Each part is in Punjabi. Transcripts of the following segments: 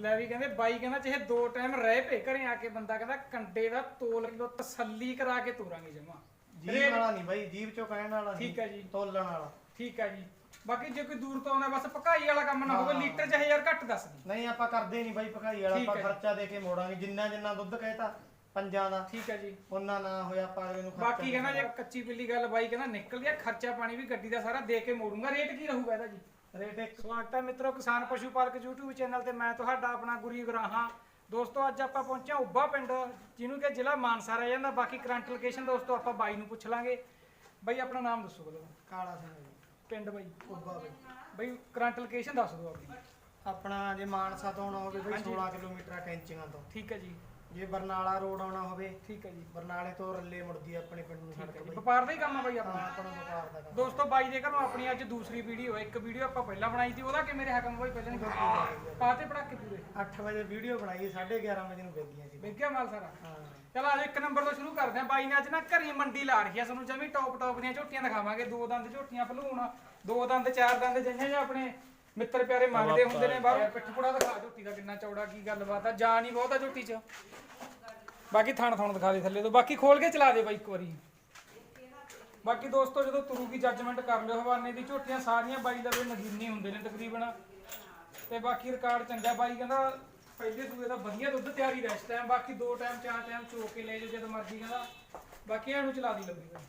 ਲੈ ਵੀ ਕਹਿੰਦੇ ਬਾਈ ਕਹਿੰਦਾ ਚਾਹੇ ਦੋ ਟਾਈਮ ਰਹਿ ਪਏ ਘਰੇ ਆ ਕੇ ਬੰਦਾ ਕਹਿੰਦਾ ਕੰਡੇ ਦਾ ਤੋਲ ਕਿਲੋ ਤਸੱਲੀ ਕਰਾ ਕੇ ਤੋਰਾਂਗੇ ਜਮਾ। ਜੀਵ ਵਾਲਾ ਨਹੀਂ ਬਾਈ ਜੀਵ ਚੋਂ ਕਹਿਣ ਵਾਲਾ ਨਹੀਂ ਠੀਕ ਹੈ ਜੀ। ਤੋਲਣ ਵਾਲਾ। ਠੀਕ ਹੈ ਜੀ। ਬਾਕੀ ਜੇ ਕੋਈ ਦੂਰ ਤੋਂ ਆਉਂਦਾ ਬਸ ਪਕਾਈ ਵਾਲਾ ਕੰਮ ਨਾ ਹੋਵੇ ਹਾਂ। ਲੀਟਰ ਚਾਹੇ ਯਾਰ ਘੱਟ ਦੱਸ ਦੀ। ਨਹੀਂ ਆਪਾਂ ਕਰਦੇ ਨਹੀਂ ਬਾਈ ਭਕਾਈ ਵਾਲਾ ਠੀਕ ਆਪਾਂ ਹੈ। ਖਰਚਾ ਦੇ ਕੇ ਮੋੜਾਂਗੇ ਜਿੰਨਾ ਜਿੰਨਾ ਦੁੱਧ ਕਹਿਤਾ ਪੰਜਾਂ ਦਾ। ਠੀਕ ਹੈ ਜੀ। ਉਹਨਾਂ ਨਾ ਹੋਇਆ ਆਪਾਂ ਅਗਲੇ ਨੂੰ ਖਰਚਾ ਬਾਕੀ ਕਹਿੰਦਾ ਜੇ ਕੱਚੀ ਪਿੱਲੀ ਗੱਲ ਬਾਈ ਕਹਿੰਦਾ ਨਿਕਲ ਗਿਆ ਖਰਚਾ ਪਾਣੀ ਵੀ ਗੱਡੀ ਦਾ ਸਾਰਾ ਦੇ ਕੇ ਮੋੜੂੰਗਾ ਰੇਟ ਕੀ ਰਹੂਗਾ ਇਹਦਾ ਜੀ? ਰੇਟ ਇੱਕ ਸਵਾਗਤ ਹੈ ਮਿੱਤਰੋ ਕਿਸਾਨ ਪਸ਼ੂ ਪਾਲਕ YouTube ਚੈਨਲ ਤੇ ਮੈਂ ਤੁਹਾਡਾ ਆਪਣਾ ਗੁਰੀ ਗਰਾਹਾਂ ਦੋਸਤੋ ਅੱਜ ਆਪਾਂ ਪਹੁੰਚੇ ਹਾਂ ਉੱਬਾ ਪਿੰਡ ਜਿਹਨੂੰ ਕਿ ਜ਼ਿਲ੍ਹਾ ਮਾਨਸਾ ਰਹਿ ਜਾਂਦਾ। ਬਾਕੀ ਕਰੰਟ ਲੋਕੇਸ਼ਨ ਦੋਸਤੋ ਆਪਾਂ ਬਾਈ ਨੂੰ ਪੁੱਛ ਲਾਂਗੇ। ਬਾਈ ਆਪਣਾ ਨਾਮ ਦੱਸੋ ਬਲੋ ਕਾਲਾ ਸਿੰਘ ਜੀ। ਪਿੰਡ ਬਾਈ। ਉੱਬਾ ਬਾਈ ਬਾਈ ਕਰੰਟ ਲੋਕੇਸ਼ਨ ਦੱਸ ਦਿਓ ਆਪਣੀ। ਆਪਣਾ ਜੇ ਮਾਨਸਾ ਤੋਂ ਆਉਣਾ ਹੋਵੇ ਬਾਈ ਹਾਂਜੀ। 16 ਕਿਲੋਮੀਟਰ ਆ ਕੈਂਚੀਆਂ ਤੋਂ। ਠੀਕ ਹੈ ਜੀ। ਜੇ ਬਰਨਾਲਾ ਰੋਡ ਆਉਣਾ ਹੋਵੇ ਠੀਕ ਹੈ ਜੀ। ਬਰਨਾਲੇ ਤੋਂ ਰੱਲੇ ਮੁੜਦੀ ਆ ਆਪਣੇ ਪਿੰਡ ਨੂੰ ਠੀਕ ਹੈ ਸੜਕ ਜੀ। ਬਾਈ। ਵਪਾਰ ਦਾ ਹੀ ਕੰਮ ਆ ਬਾਈ ਹਾਂ ਆਪਣਾ ਵਪਾਰ ਦਾ ਕੰਮ ਦੋਸਤੋ ਬਾਈ ਦੇ ਘਰੋਂ ਆਪਣੀ ਅੱਜ ਦੂਸਰੀ ਵੀਡੀਓ ਹੈ। ਇੱਕ ਵੀਡੀਓ ਆਪਾਂ ਪਹਿਲਾਂ ਬਣਾਈ ਸੀ ਉਹਦਾ ਕਿ ਮੇਰੇ ਹਕਮ ਬਾਈ? ਪਹਿਲਾਂ ਨਹੀਂ ਪਾਤੇ। ਪੜਾਕੇ ਪੂਰੇ। 8 ਵਜੇ ਵੀਡੀਓ ਬਣਾਈ 11:30 ਵਜੇ ਨੂੰ ਵੇਗੀਆਂ ਸੀ। ਵੇਖਿਆ ਮਾਲ ਸਾਰਾ? ਹਾਂ। ਚਲ ਆਜੋ ਇੱਕ ਨੰਬਰ ਤੋਂ ਸ਼ੁਰੂ ਕਰਦੇ ਆ ਬਾਈ ਨੇ ਅੱਜ ਨਾ ਘਰੀ ਮੰਡੀ ਲਾ ਰਹੀ ਆ। ਤੁਹਾਨੂੰ ਜਮੀ ਟੌਪ ਟੌਪ ਦੀਆਂ ਝੋਟੀਆਂ ਦਿਖਾਵਾਂਗੇ। ਦੋ ਦੰਦ ਝੋਟੀਆਂ ਭਲੂਣ ਦੋ ਦੰਦ ਚਾਰ ਦੰਦ ਜਿੰਨੇ ਜਿਹੇ ਆਪਣੇ ਮਿੱਤਰ ਪਿਆਰੇ ਮੰਗਦੇ ਹੁੰਦੇ ਨੇ ਬਾਹਰੋਂ। ਪਿੱਠਪੁੜਾ ਦਿਖਾ ਝੋਟੀ ਦਾ ਕਿੰਨਾ ਚੌੜਾ ਕੀ ਗੱਲਬਾਤ ਆ ਜਾਨ ਹੀ ਬਹੁਤ ਆ ਝੋਟੀ 'ਚ। ਬਾਕੀ ਥਣ ਥਣ ਦਿਖਾ ਦੇ ਥੱਲੇ ਤੋਂ। ਬਾਕੀ ਖੋਲ ਕੇ ਚਲਾ ਦੇ ਬਾਈ ਇੱਕ ਵਾਰੀ। ਬਾਕੀ ਦੋਸਤੋ ਜਦੋਂ ਤੁਰੂਗੀ ਜੱਜਮੈਂਟ ਕਰ ਲਿਓ ਹਵਾਨੇ ਦੀ ਝੋਟੀਆਂ ਸਾਰੀਆਂ ਬਾਈ ਲਵੇ ਨਗੀਨੀ ਹੁੰਦੇ ਨੇ ਤਕਰੀਬਨ। ਤੇ ਬਾਕੀ ਰਿਕਾਰਡ ਚੰਗਾ ਬਾਈ ਕਹਿੰਦਾ ਪਹਿਲੇ ਦੂਏ ਦਾ ਵਧੀਆ ਦੁੱਧ ਤਿਆਰੀ ਰੈਸਟ ਟਾਈਮ ਬਾਕੀ ਦੋ ਟਾਈਮ ਚਾਰ ਟਾਈਮ ਚੋ ਕੇ ਲੈ ਜਾਓ ਜਦ ਮਰਜ਼ੀ ਕਹਿੰਦਾ। ਬਾਕੀ ਇਹਨੂੰ ਚਲਾ ਦੀ ਲੱਗੀ ਬਾਈ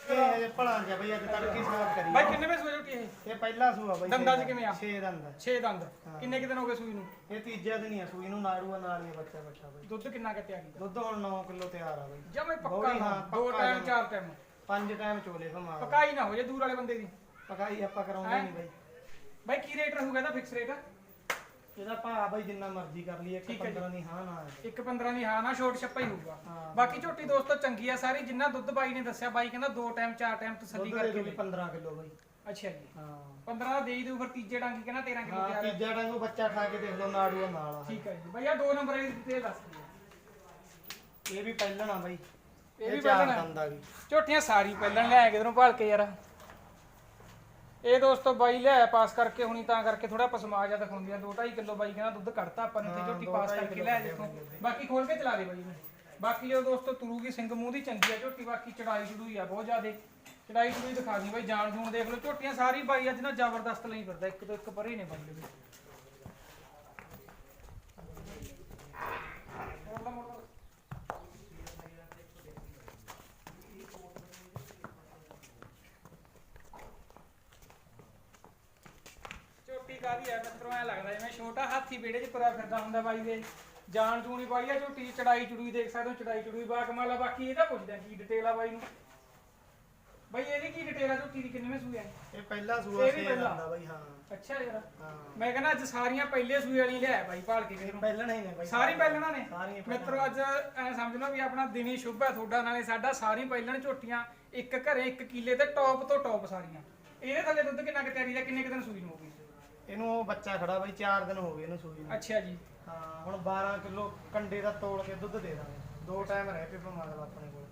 ਇਹ ਹਜੇ ਭਲਾ ਗਿਆ ਬਈ ਅੱਜ ਤੜਕੀ ਸਾਫ਼ ਕਰੀ ਬਾਈ ਕਿੰਨੇ ਵੇ ਸੂਏ ਝੋਟੀ ਇਹ? ਇਹ ਪਹਿਲਾ ਸੂਆ ਬਈ ਦੰਦਾਂ 'ਚ ਕਿਵੇਂ ਆ? 6 ਦੰਦ। 6 ਦੰਦ। ਹਾਂ। ਕਿੰਨੇ ਕਿ ਦਿਨ ਹੋ ਗਏ ਸੂਈ ਨੂੰ? ਇਹ ਤੀਜਾ ਦਿਨ ਹੀ ਆ ਸੂਈ ਨੂੰ ਨਾੜੂਆ ਨਾਲ ਹੀ ਆ ਬੱਚਾ ਬੱਚਾ ਬਈ। ਦੁੱਧ ਕਿੰਨਾ ਕਿ ਤਿਆਰੀ ਦਾ ਦੁੱਧ ਹੁਣ 9 ਕਿਲੋ ਤਿਆਰ ਆ ਬਈ। ਜਮੇ ਪੱਕਾ ਬੋਲੀ ਨਾ, ਹਾਂ, ਦੋ ਪੱਕਾ ਟਾਈਮ ਜਮਾਂ। ਚਾਰ ਟਾਈਮ। ਪੰਜ ਟਾਈਮ ਚੋਲੇ ਭਮਾ ਪਕਾਈ ਨਾ ਹੋ ਜੇ ਦੂਰ ਵਾਲੇ ਬੰਦੇ ਦੀ। ਪਕਾਈ ਆਪਾਂ ਕਰਾਉਂਦੇ ਹੈਂ? ਨਹੀਂ ਬਈ। ਬਾਈ ਕੀ ਰੇਟ ਰਹੂਗਾ ਇਹਦਾ ਫਿਕਸ ਰੇਟ ਇਹਦਾ ਭਾ ਬਈ ਜਿੰਨਾ ਮਰਜ਼ੀ ਕਰ ਲਈ ਇੱਕ ਠੀਕ ਹੈ ਜੀ। 15 ਦੀ ਹਾਂ ਨਾ ਹੈ। ਇੱਕ 15 ਦੀ ਹਾਂ ਨਾ ਛੋਟ ਛੱਪਾ ਹੀ ਹੋਊਗਾ। ਹਾਂ। ਬਾਕੀ ਝੋਟੀ ਦੋਸਤੋ ਚੰਗੀ ਆ ਸਾਰੀ ਜਿੰਨਾ ਦੁੱਧ ਬਾਈ ਨੇ ਦੱਸਿਆ ਬਾਈ ਕਹਿੰਦਾ ਦੋ ਟਾਈਮ ਚਾਰ ਟਾਈਮ ਤਸੱਲੀ ਦੁੱਧ ਦੇ ਕਰਕੇ ਦੂਗੀ ਲੈ 15 ਕਿਲੋ ਬਈ। ਅੱਛਾ ਜੀ। ਹਾਂ। 15 ਦਾ ਦੇ ਹੀ ਦੂ ਫਿਰ ਤੀਜੇ ਡਾਂਗੀ ਕਹਿੰਦਾ 13 ਕਿਲੋ ਹਾਂ ਤਿਆਰ ਹੈ। ਤੀਜਾ ਡੰਗੂ ਬੱਚਾ ਖਾ ਕੇ ਦੇਖ ਲਓ ਨਾੜੂਆ ਨਾਲ ਆ। ਠੀਕ ਹੈ ਜੀ। ਬਈ ਆ ਦੋ ਨੰਬਰ ਦੀ ਡਿਟੇਲ ਦੱਸ ਦਿਓ। ਇਹ ਵੀ ਪਹਿਲਣਾ ਬਈ। ਇਹ ਵੀ ਚਾਰ ਪਹਿਲਣ ਆ। ਦੰਦ ਆ ਗਈ ਝੋਟੀਆਂ ਸਾਰੀ ਪਹਿਲਣ ਲੈ ਕਿਧਰੋਂ ਭਾਲ ਕੇ ਯਾਰ। ਇਹ ਦੋਸਤੋ ਬਾਈ ਲਿਆ ਪਾਸ ਕਰਕੇ ਹੁਣੀ ਤਾਂ ਕਰਕੇ ਥੋੜਾ ਪਸਮਾ ਜਾ ਦਿਖਾਉਂਦੀਆਂ 2.5 ਕਿਲੋ ਬਾਈ ਕਹਿੰਦਾ ਦੁੱਧ ਕੱਢਤਾ ਆਪਾਂ ਨੇ ਤੇ ਝੋਟੀ ਪਾਸ ਕਰਕੇ ਲੈ ਦੇਖੋ ਬਾਕੀ ਖੋਲ ਕੇ ਚਲਾ ਦੇ ਬਾਈ ਨੇ ਬਾਕੀ ਜੋ ਦੋਸਤੋ ਤੁਰੂਗੀ ਸਿੰਘ ਮੂੰਹ ਦੀ ਚੰਗੀ ਆ ਝੋਟੀ ਬਾਕੀ ਚੜਾਈ ਚੜੂਈ ਆ ਬਹੁਤ ਜ਼ਿਆਦੇ। ਚੜਾਈ ਚੜੂਈ ਦਿਖਾ ਦੀ ਬਾਈ ਜਾਣ ਜੂਣ ਦੇਖ ਲਓ ਝੋਟੀਆਂ ਸਾਰੀ ਬਾਈ ਅੱਜ ਨਾ ਜ਼ਬਰਦਸਤ ਲਈ ਫਿਰਦਾ ਇੱਕ ਤੋਂ ਇੱਕ ਪਰੇ ਨੇ ਬਾਈ ਦੇ ਵਿੱਚ ਮੋੜ ਲਾ, ਮੋੜ ਲਾ। ਝੋਟੀ ਕਾਦੀ ਐ ਮਿੱਤਰੋ ਐ ਲੱਗਦਾ ਜਿਵੇਂ ਛੋਟਾ ਹਾਥੀ ਵਿਹੜੇ 'ਚ ਤੁਰਿਆ ਫਿਰਦਾ ਹੁੰਦਾ ਬਾਈ ਦੇ। ਜਾਨ ਜੂਣੀ ਬਾਈ ਆ ਝੋਟੀ ਚੜਾਈ ਚੜੂਈ ਦੇਖ ਸਕਦੇ ਹੋ ਚੜਾਈ ਚੜੂਈ ਬਾ ਕਮਾਲਾ ਬਾਕੀ ਇਹਦਾ ਪੁੱਛਦਾ ਕੀ ਡਿਟੇਲ ਆ ਬਾਈ ਨੂੰ। ਬਾਈ ਇਹਦੀ ਕੀ ਡਿਟੇਲ ਆ ਝੋਟੀ ਦੀ ਕਿੰਨੇ ਸੂਏ ਆ? ਇਹ ਪਹਿਲਾ ਸੂਆ ਇਹ ਵੀ ਪਹਿਲਾ। ਆ ਬਈ ਹਾਂ। ਅੱਛਾ ਯਾਰ। ਹਾਂ। ਮੈਂ ਕਹਿੰਦਾ ਅੱਜ ਸਾਰੀਆਂ ਪਹਿਲੇ ਸੂਏ ਵਾਲੀ ਲਿਆ ਬਾਈ ਭਾਲ ਕੇ ਕਿਧਰੋਂ ਪਹਿਲਣਾ ਹੀ ਨੇ ਬਈ ਸਾਰੀ ਪਹਿਲਣਾ ਨੇ? ਮਿੱਤਰੋ ਅੱਜ ਐ ਸਮਝ ਲਓ ਵੀ ਆਪਣਾ ਦਿਨੀ ਸ਼ੁਭ ਹੈ ਤੁਹਾਡਾ ਨਾਲੇ ਸਾਡਾ ਸਾਰੀ ਪਹਿਲਣ ਝੋਟੀਆਂ ਇੱਕ ਘਰੇ ਇੱਕ ਕਿੱਲੇ ਤੇ ਟੌਪ ਤੋਂ ਟੌਪ ਸਾਰੀਆਂ। ਇਹਦੇ ਥੱਲੇ ਦੁੱਧ ਕਿੰਨਾ ਕੁ ਤਿਆਰੀ ਦਾ ਕਿੰਨੇ ਕੁ ਦਿਨ ਸੂਈ ਨੂੰ ਹੋਊਗੀ? ਇਹਨੂੰ ਉਹ ਬੱਚਾ ਖੜਾ ਬਈ 4 ਦਿਨ ਹੋ ਗਏ ਇਹਨੂੰ ਸੂਈ ਨੂੰ। ਅੱਛਾ ਜੀ। ਹਾਂ ਹੁਣ 12 ਕਿਲੋ ਕੰਡੇ ਦਾ ਤੋੜ ਕੇ ਦੁੱਧ ਦੇ ਦਾਂਗੇ। ਦੋ ਟਾਈਮ ਰਹਿ ਪਏ ਭਮਾ ਦਾ ਆਪਣੇ ਕੋਲ।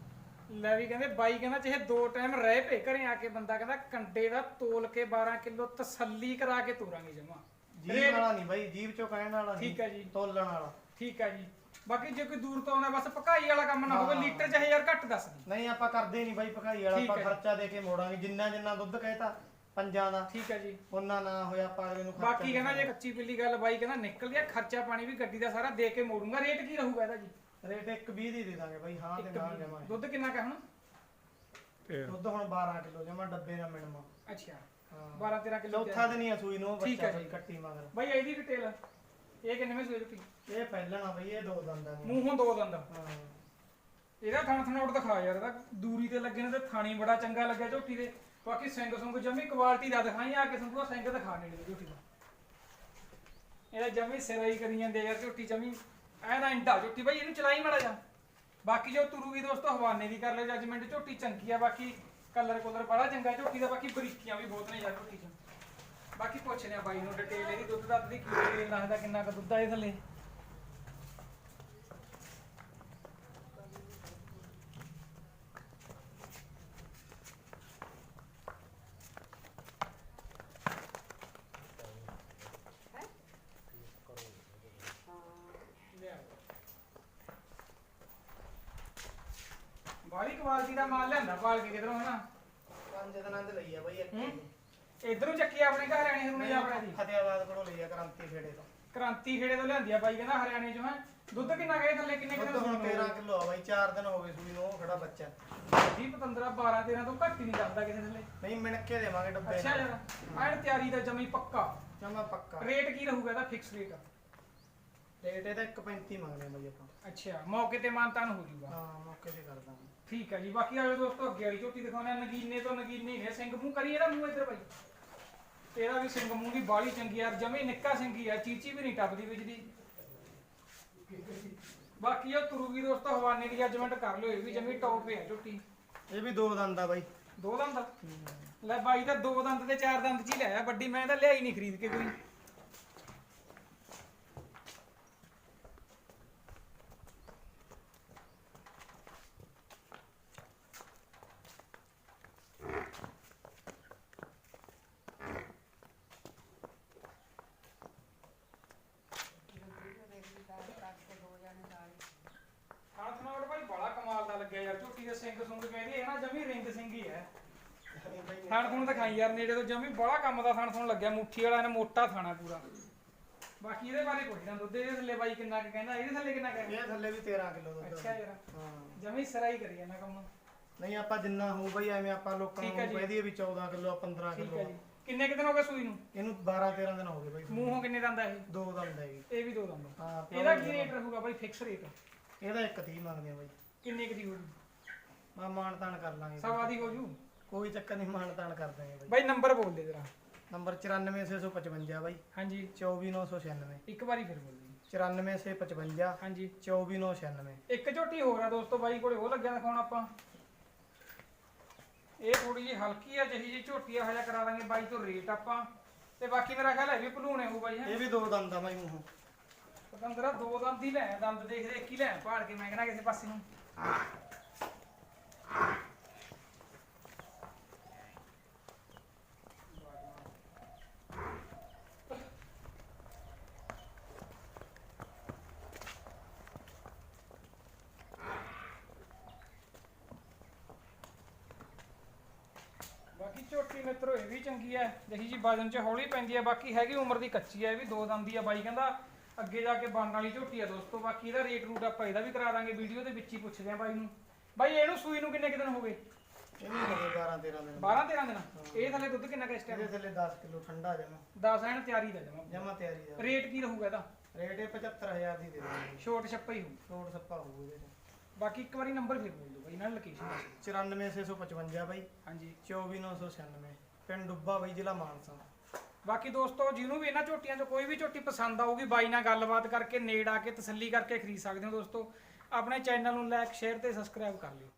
ਲੈ ਵੀ ਕਹਿੰਦੇ ਬਾਈ ਕਹਿੰਦਾ ਚਾਹੇ ਦੋ ਟਾਈਮ ਰਹਿ ਪਏ ਘਰੇ ਆ ਕੇ ਬੰਦਾ ਕਹਿੰਦਾ ਕੰਡੇ ਦਾ ਤੋਲ ਕੇ 12 ਕਿਲੋ ਤਸੱਲੀ ਕਰਾ ਕੇ ਤੋਰਾਂਗੇ ਜਮਾ। ਜੀਵ ਵਾਲਾ ਨਹੀਂ ਬਈ ਜੀਵ ਚੋਂ ਕਹਿਣ ਵਾਲਾ ਨਹੀਂ। ਠੀਕ ਹੈ ਜੀ। ਤੋਲਣ ਵਾਲਾ। ਠੀਕ ਹੈ ਜੀ। ਬਾਕੀ ਜੇ ਕੋਈ ਦੂਰ ਤੋਂ ਆਉਂਦਾ ਬਸ ਪਕਾਈ ਵਾਲਾ ਕੰਮ ਨਾ ਹੋਵੇ। ਲੀਟਰ ਚਾਹੇ ਯਾਰ ਘੱਟ ਦੱਸ ਦੀ। ਨਹੀਂ ਆਪਾਂ ਕਰਦੇ ਨਹੀਂ ਬਾਈ ਭਕਾਈ ਵਾਲਾ ਆਪਾਂ। ਖਰਚਾ ਦੇ ਕੇ ਮੋੜਾਂਗੇ। ਜਿੰਨਾ ਜਿੰਨਾ ਦੁੱਧ ਕਹਿਤਾ ਪੰਜਾਂ ਦਾ। ਠੀਕ ਹੈ ਜੀ। ਉਹਨਾਂ ਨਾ ਹੋਇਆ ਆਪਾਂ ਅਗਲੇ ਨੂੰ ਖਰਚਾ ਬਾਕੀ ਕਹਿੰਦਾ ਜੇ ਕੱਚੀ ਪਿੱਲੀ ਗੱਲ ਬਾਈ ਕਹਿੰਦਾ ਨਿਕਲ ਗਿਆ ਖਰਚਾ ਪਾਣੀ ਵੀ ਗੱਡੀ ਦਾ ਸਾਰਾ ਦੇ ਕੇ ਮੋੜੂੰਗਾ ਰੇਟ ਕੀ ਰਹੂਗਾ ਇਹਦਾ ਜੀ? ਰੇਟ 120 ਦੀ ਦੇ ਦਾਂਗੇ ਬਾਈ ਹਾਂ ਤੇ ਇੱਕ ਨਾ ਵੀਹ। ਜਮਾ। ਦੁੱਧ ਕਿੰਨਾ ਕਾ ਹੁਣ? ਦੁੱਧ ਹੁਣ 12 ਕਿਲੋ ਜਮਾ ਡੱਬੇ ਨਾਲ ਮਿਣਮਾ। ਅੱਛਾ। ਹਾਂ। 12 13 ਕਿਲੋ ਚੌਥਾ ਦਿਨ ਹੀ ਆ ਸੂਈ ਨੂੰ ਠੀਕ ਬੱਚਾ ਹੈ ਬਈ ਜੀ। ਕੱਟੀ ਮਗਰ। ਬਾਈ ਇਹਦੀ ਡਿਟੇਲ ਇਹ ਕਿੰਨੇ ਵਿੱਚ ਸੂਈ ਰੁਪਈ ਇਹ ਪਹਿਲਣਾ ਬਈ ਇਹ ਦੋ ਦੰਦਾਂ ਨੂੰ ਮੂੰਹੋਂ ਦੋ ਦੰਦ ਹਾਂ। ਇਹਦਾ ਥਣ ਥਣੋਟ ਦਿਖਾ ਯਾਰ ਇਹਦਾ ਦੂਰੀ ਤੇ ਲੱਗੇ ਨੇ ਤੇ ਥਾਣੀ ਬੜਾ ਚੰਗਾ ਲੱਗਿਆ ਝੋਟੀ ਦੇ। ਬਾਕੀ ਸਿੰਘ ਸੁੰਗ ਜਮੀ ਕੁਆਲਿਟੀ ਦਾ ਦਿਖਾਈ, ਆ ਕੇ ਸੰਭੂ ਸਿੰਘ ਦਿਖਾ ਨੇੜੇ ਦੇ ਝੋਟੀ ਦਾ। ਇਹਦਾ ਜਮੀ ਸਿਰਾਈ ਕਰੀ ਜਾਂਦੇ ਯਾਰ ਝੋਟੀ ਜਮੀ ਐਨਾ ਇੰਡਾ ਝੋਟੀ, ਬਾਈ ਇਹਨੂੰ ਚਲਾਈ ਮੜਾ ਜਾ ਬਾਕੀ ਜੋ ਤੁਰੂਗੀ ਦੋਸਤੋ, ਹਵਾਨੇ ਦੀ ਕਰ ਲਓ ਜੱਜਮੈਂਟ ਝੋਟੀ ਚੰਗੀ ਆ, ਬਾਕੀ ਕਲਰ ਕੋਲਰ ਬੜਾ ਚੰਗਾ ਝੋਟੀ ਦਾ, ਬਾਕੀ ਬਰੀਕੀਆਂ ਵੀ ਬਹੁਤ ਨੇ ਯਾਰ ਝੋਟੀ ਚ। ਪੁੱਛਦੇ ਆ ਬਾਈ ਨੂੰ ਡਿਟੇਲ ਇਹਦੀ, ਦੁੱਧ ਦੱਧ ਦੀ ਕੀ ਡਿਟੇਲ ਦੱਸਦਾ ਕਿੰਨਾ ਕੁ ਦੁੱਧ ਆ ਇਹ ਥੱਲੇ ਬਾਲੀ ਕੁਆਲਿਟੀ ਦਾ ਮਾਲ ਲਿਆਂਦਾ ਪਾਲ ਕੇ ਕਿਧਰੋਂ ਹਨਾ? ਪੰਜ ਦਿਨਾਂ ਦੇ ਲਈ ਆ ਬਾਈ ਇੱਕ ਹੂੰ? ਇਧਰੋਂ ਚੱਕੀ ਆਪਣੇ ਘਰ ਆਣੀ ਹਰੂਣੇ ਆਪਣਾ ਫਤਿਆਬਾਦ ਕੋਲੋਂ ਲਈ ਆ ਕ੍ਰਾਂਤੀ ਖੇੜੇ ਤੋਂ। ਕ੍ਰਾਂਤੀ ਖੇੜੇ ਤੋਂ ਲਿਆਂਦੀ ਆ ਬਾਈ ਕਹਿੰਦਾ ਹਰਿਆਣੇ ਚੋਂ ਹੈ। ਦੁੱਧ ਕਿੰਨਾ ਗਏ ਥੱਲੇ ਕਿੰਨੇ ਦੁੱਧ ਹੁਣ 13 ਕਿਲੋ ਆ ਬਾਈ 4 ਦਿਨ ਹੋ ਗਏ ਸੂਈ ਨੂੰ ਉਹ ਖੜਾ ਬੱਚਾ। ਜੀ ਪਤੰਦਰਾ 12 13 ਤੋਂ ਘੱਟ ਹੀ ਨਹੀਂ ਕਰਦਾ ਕਿਸੇ ਥੱਲੇ। ਨਹੀਂ ਮਿਣਕੇ ਦੇਵਾਂਗੇ ਡੱਬੇ ਅੱਛਾ ਯਾਰ ਐਨ ਤਿਆਰੀ ਦਾ ਜਮੀ ਪੱਕਾ। ਜਮਾ ਪੱਕਾ। ਰੇਟ ਕੀ ਰਹੂਗਾ ਇਹਦਾ ਫਿਕਸ ਰੇਟ ਰੇਟ ਇਹਦਾ 1.35 ਮੰਗਦੇ ਆ ਬਾਈ ਆਪਾਂ। ਅੱਛਾ ਮੌਕੇ ਤੇ ਮਾਨਤਾਨ ਹੋ ਜਾਊਗਾ। ਹਾਂ ਮੌਕੇ ਤੇ ਕਰ ਦਾਂਗੇ। ਠੀਕ ਹੈ ਜੀ ਬਾਕੀ ਆਜੋ ਦੋਸਤੋ ਅੱਗੇ ਵਾਲੀ ਝੋਟੀ ਦਿਖਾਉਣੇ ਨਗੀਨੇ ਤੋਂ ਨਗੀਨੇ ਹੀ ਨੇ ਸਿੰਘ ਮੂੰਹ ਕਰੀ ਇਹਦਾ ਮੂੰਹ ਇੱਧਰ ਬਾਈ। ਇਹਦਾ ਵੀ ਸਿੰਘ ਮੂੰਹ ਦੀ ਬਾਲੀ ਚੰਗੀ ਯਾਰ ਜਮੀ ਨਿੱਕਾ ਸਿੰਘੀ ਆ ਚੀਚੀ ਵੀ ਨਹੀਂ ਟੱਪਦੀ ਵਿੱਚ ਦੀ। ਬਾਕੀ ਉਹ ਤੁਰੂਗੀ ਦੋਸਤੋ ਹਵਾਨੇ ਦੀ ਜੱਜਮੈਂਟ ਕਰ ਲਿਓ ਇਹ ਵੀ ਜਮੀ ਟੌਪ ਹੈ ਝੋਟੀ ਇਹ ਵੀ ਦੋ ਦੰਦ ਆ ਬਾਈ। ਦੋ ਦੰਦ? ਲੈ ਬਾਈ ਤਾਂ ਦੋ ਦੰਦ ਤੇ ਚਾਰ ਦੰਦ ਚ ਹੀ ਲਿਆ ਵੱਡੀ ਮੈਂ ਤਾਂ ਲਿਆਈ ਨਹੀਂ ਖਰੀਦ ਕੇ ਕੋਈ ਹਾਂ ਸੁਣਾਓ ਭਾਈ ਬੜਾ ਕਮਾਲ ਦਾ ਲੱਗਿਆ ਯਾਰ ਸਿੰਘ ਸੁੰਗ ਕਹਿੰਦੀ ਹੈ ਨਾ ਜਮੀ ਰਿੰਗ ਸਿੰਘ ਹੀ ਹੈ। ਥਣ ਥੁਣ ਦਿਖਾਈ ਯਾਰ ਨੇੜੇ ਤੋਂ ਜਮੀ ਬੜਾ ਕੰਮ ਦਾ ਥਣ ਥੁਣ ਲੱਗਿਆ ਮੁੱਠੀ ਵਾਲਾ ਨੇ ਮੋਟਾ ਥਾਣਾ ਪੂਰਾ। ਬਾਕੀ ਇਹਦੇ ਬਾਰੇ ਪੁੱਛਦਾ ਦੁੱਧ ਇਹਦੇ ਥੱਲੇ ਬਾਈ ਕਿੰਨਾ ਕੁ ਕਹਿੰਦਾ ਇਹਦੇ ਥੱਲੇ ਕਿੰਨਾ ਕਹਿੰਦਾ? ਇਹ ਥੱਲੇ ਵੀ 13 ਕਿਲੋ ਦੁੱਧ ਅੱਛਾ ਯਾਰ ਹਾਂ। ਜਮੀ ਸਰਾਈ ਕਰੀ ਜਾਂਦਾ ਕੰਮ। ਨਹੀਂ ਆਪਾਂ ਜਿੰਨਾ ਹੋਊ ਬਾਈ ਐਵੇਂ ਆਪਾਂ ਲੋਕਾਂ ਨੂੰ। ਕਹਿ ਦਈਏ ਵੀ 14 ਕਿਲੋ 15 ਠੀਕ ਹੈ ਕਿਲੋ ਜੀ। ਕਿੰਨੇ ਕੁ ਦਿਨ ਹੋ ਗਏ ਸੂਈ ਨੂੰ? ਇਹਨੂੰ 12 13 ਦਿਨ ਹੋ ਗਏ ਬਾਈ ਮੂੰਹੋਂ ਕਿੰਨੇ ਦੰਦ ਆ ਇਹ? ਦੋ ਦੰਦ ਹੈਗੇ ਇਹ ਵੀ ਦੋ ਦੰਦ। ਹਾਂ ਇਹਦਾ ਕੀ ਰੇਟ ਰਹੂਗਾ ਬਾਈ ਫਿਕਸ ਰੇਟ ਇਹਦਾ ਇੱਕ 30 ਮੰਗਦੇ ਆ ਬਾਈ। ਕਿੰਨੇ ਕੁ ਦੀ ਹੋ ਜੂ ਮਾਣ ਤਾਣ ਕਰ ਲਾਂਗੇ ਸਵਾ ਦੀ ਹੋ ਜੂ। ਕੋਈ ਚੱਕਰ ਨਹੀਂ ਮਾਣ ਤਾਣ ਕਰ ਦਾਂਗੇ ਬਾਈ। ਬਾਈ ਨੰਬਰ ਬੋਲ ਦੇ ਜਰਾ। ਨੰਬਰ 94655 ਬਾਈ। ਹਾਂਜੀ। 24996 ਇੱਕ ਵਾਰੀ ਫਿਰ ਬੋਲ ਦੇ। 94655 ਹਾਂਜੀ। 24996 ਇੱਕ ਝੋਟੀ ਹੋਰ ਆ ਦੋਸਤੋ ਬਾਈ ਕੋਲੇ ਉਹ ਲੱਗਿਆ ਦਿਖਾਉਣ ਆਪਾਂ। ਇਹ ਥੋੜੀ ਜਿਹੀ ਹਲਕੀ ਆ ਜਿਹੀ ਜਿਹੀ ਝੋਟੀ ਆ ਹਜਾ ਕਰਾ ਦਾਂਗੇ ਬਾਈ ਤੋਂ ਰੇਟ ਆਪਾਂ। ਤੇ ਬਾਕੀ ਮੇਰਾ ਖਿਆਲ ਹੈ ਵੀ ਭਲੂਣੇ ਹੋ ਬਾਈ ਇਹ ਵੀ ਦੋ ਦੰਦ ਆ ਬਾਈ ਮੂੰਹੋਂ। ਪਤੰਦਰਾ ਦੋ ਦੰਦ ਹੀ ਲੈ ਦੰਦ ਦੇਖ ਦੇ ਇੱਕ ਹੀ ਲੈ ਭਾਲ ਕੇ ਮੈਂ ਕਹਿੰਦਾ ਕਿਸੇ ਪਾਸੇ ਨੂੰ ਬਾਕੀ ਝੋਟੀ ਮਿੱਤਰੋ ਇਹ ਵੀ ਚੰਗੀ ਹੈ। ਦੇਖੀ ਜੀ ਵਜਨ ਚ ਹੌਲੀ ਪੈਂਦੀ ਹੈ ਬਾਕੀ ਹੈਗੀ ਉਮਰ ਦੀ ਕੱਚੀ ਹੈ ਇਹ ਵੀ ਦੋ ਦੰਦ ਦੀ ਹੈ ਬਾਈ ਕਹਿੰਦਾ। ਅੱਗੇ ਜਾ ਕੇ ਬਣਨ ਵਾਲੀ ਝੋਟੀ ਹੈ ਦੋਸਤੋ ਬਾਕੀ ਇਹਦਾ ਰੇਟ ਰੂਟ ਆਪਾਂ ਇਹਦਾ ਵੀ ਕਰਾ ਦਾਂਗੇ ਵੀਡੀਓ ਦੇ ਵਿੱਚ ਹੀ ਪੁੱਛਦੇ ਆ ਬਾਈ ਨੂੰ। ਬਾਈ ਇਹਨੂੰ ਸੂਈ ਨੂੰ ਕਿੰਨੇ ਕੁ ਦਿਨ ਹੋ ਗਏ? ਇਹ ਵੀ ਹੋ ਗਏ 12 13 ਦਿਨ। 12 13 ਦਿਨ? ਇਹ ਥੱਲੇ ਦੁੱਧ ਕਿੰਨਾ ਕੁ ਇਸ ਇਹਦੇ ਟਾਈਮ ਥੱਲੇ 10 ਕਿਲੋ ਠੰਡਾ ਜਮਾ। 10 ਐਨ ਤਿਆਰੀ ਦਾ ਜਮਾ। ਜਮਾ ਤਿਆਰੀ ਦਾ। ਰੇਟ ਕੀ ਰਹੂਗਾ ਇਹਦਾ? ਰੇਟ ਇਹ 75000 ਦੀ ਦੇ ਦਾਂਗੇ ਛੋਟ ਛੱਪਾ ਹੀ ਹੋਊ। ਛੋੜ ਸੱਪਾ ਹੋਊ ਇਹਦੇ ਚ। ਬਾਕੀ ਇੱਕ ਵਾਰੀ ਨੰਬਰ ਫਿਰ ਬੋਲ ਦਿਓ ਬਾਈ ਨਾਲ ਲੋਕੇਸ਼ਨ ਦੱਸ 94655 ਬਾਈ। ਹਾਂਜੀ। 24996 ਪਿੰਡ ਡੁੱਬਾ ਬਾਈ ਜ਼ਿਲ੍ਹਾ ਮਾਨਸਾ। ਬਾਕੀ ਦੋਸਤੋ ਜਿਹਨੂੰ ਵੀ ਇਹਨਾਂ ਝੋਟੀਆਂ 'ਚੋਂ ਕੋਈ ਵੀ ਝੋਟੀ ਪਸੰਦ ਆਊਗੀ ਬਾਈ ਨਾਲ ਗੱਲਬਾਤ ਕਰਕੇ ਨੇੜ ਆ ਕੇ ਤਸੱਲੀ ਕਰਕੇ ਖਰੀਦ ਸਕਦੇ ਹੋ ਦੋਸਤੋ। ਆਪਣੇ ਚੈਨਲ ਨੂੰ ਲਾਈਕ ਸ਼ੇਅਰ ਤੇ ਸਬਸਕ੍ਰਾਈਬ ਕਰ ਲਿਓ।